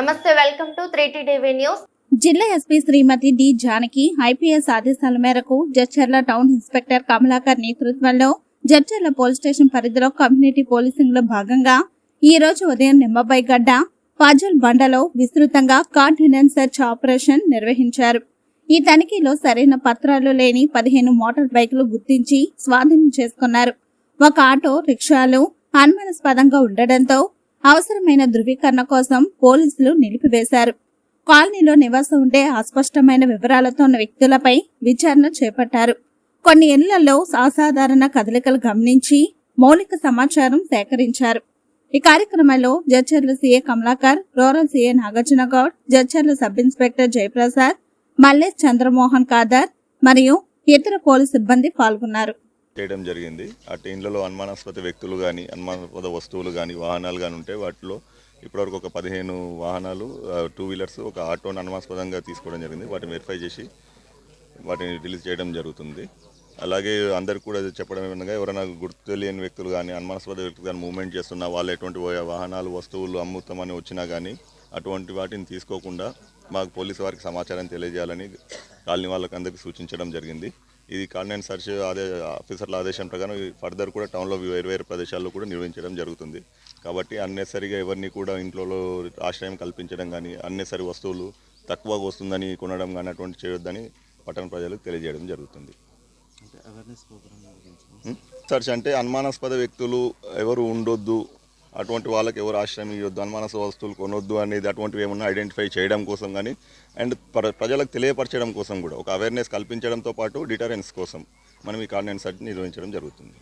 నమస్తే welcome to three TV news. జిల్లా SP Shrimati D Janaki IPS ఆదేశాల మేరకు జడ్చర్ల టౌన్ ఇన్స్పెక్టర్ కమలాకర్ నేతృత్వంలో జడ్చర్ల పోలీస్ స్టేషన్ పరిధిలో కమ్యూనిటీ పోలీసింగ్లో భాగంగా ఈ రోజు ఉదయం నిమ్మబై గడ్డ పాజల్ బండలో విస్తృతంగా కార్డినెన్స్ సెర్చ్ ఆపరేషన్ నిర్వహించారు. ఈ తనిఖీలో సరైన పత్రాలు లేని పదిహేను మోటార్ బైకులు గుర్తించి స్వాధీనం చేసుకున్నారు. ఒక ఆటో రిక్షాలు అనుమానాస్పదంగా ఉండడంతో అవసరమైన ధృవీకరణ కోసం పోలీసులు నిలిపివేశారు. కాలనీలో నివాసం ఉండే అస్పష్టమైన వివరాలతో ఉన్న వ్యక్తులపై విచారణ చేపట్టారు. కొన్ని ఇళ్ళలో అసాధారణ కదలికలు గమనించి మౌలిక సమాచారం సేకరించారు. ఈ కార్యక్రమంలో Jadcherla CI Kamalakar rural CI Nagarjuna Goud Jadcherla sub inspector Jayaprasad Mallesh Chandramohan Khader మరియు ఇతర పోలీసు సిబ్బంది పాల్గొన్నారు. చేయడం జరిగింది. ఆ ట్రైన్లలో అనుమానాస్పద వ్యక్తులు కానీ అనుమానాస్పద వస్తువులు కానీ వాహనాలు కానీ ఉంటే వాటిలో ఇప్పటివరకు ఒక పదిహేను వాహనాలు టూ వీలర్స్ ఒక ఆటోను అనుమానాస్పదంగా తీసుకోవడం జరిగింది. వాటిని వెరిఫై చేసి వాటిని రిలీజ్ చేయడం జరుగుతుంది. అలాగే అందరికీ కూడా చెప్పడం ఏమనగా ఎవరైనా గుర్తు తెలియని వ్యక్తులు కానీ అనుమానాస్పద వ్యక్తులు కానీ మూవ్మెంట్ చేస్తున్నా వాళ్ళు ఎటువంటి వాహనాలు వస్తువులు అమ్ముతామని వచ్చినా కానీ అటువంటి వాటిని తీసుకోకుండా మాకు పోలీసు వారికి సమాచారం తెలియజేయాలని కాలనీ వాళ్ళకి అందరికీ సూచించడం జరిగింది. ఇది కాలనీ సర్చ్ ఆదే ఆఫీసర్ల ఆదేశం ప్రకారం ఫర్దర్ కూడా టౌన్లో వేరు వేరు ప్రదేశాల్లో కూడా నిర్వహించడం జరుగుతుంది కాబట్టి అన్నెసరిగా ఎవరిని కూడా ఇంట్లో ఆశ్రయం కల్పించడం కానీ అన్నెసరి వస్తువులు తక్కువ వస్తుందని కొనడం కానీ అటువంటి చేయొద్దని పట్టణ ప్రజలకు తెలియజేయడం జరుగుతుంది? సర్చ్ అంటే అనుమానాస్పద వ్యక్తులు ఎవరు ఉండొద్దు అటువంటి వాళ్ళకి ఎవరు ఆశ్రయం ఇవ్వద్దు అనుమానాస్పద వస్తువులు కొనొద్దు అనేది అటువంటివి ఏమన్నా ఐడెంటిఫై చేయడం కోసం కానీ అండ్ ప్ర- ప్రజలకు తెలియపరచడం కోసం కూడా ఒక అవేర్నెస్ కల్పించడంతో పాటు డిటరెన్స్ కోసం మనం ఈ కార్డినెన్స్ సర్చ్ నిర్వహించడం జరుగుతుంది.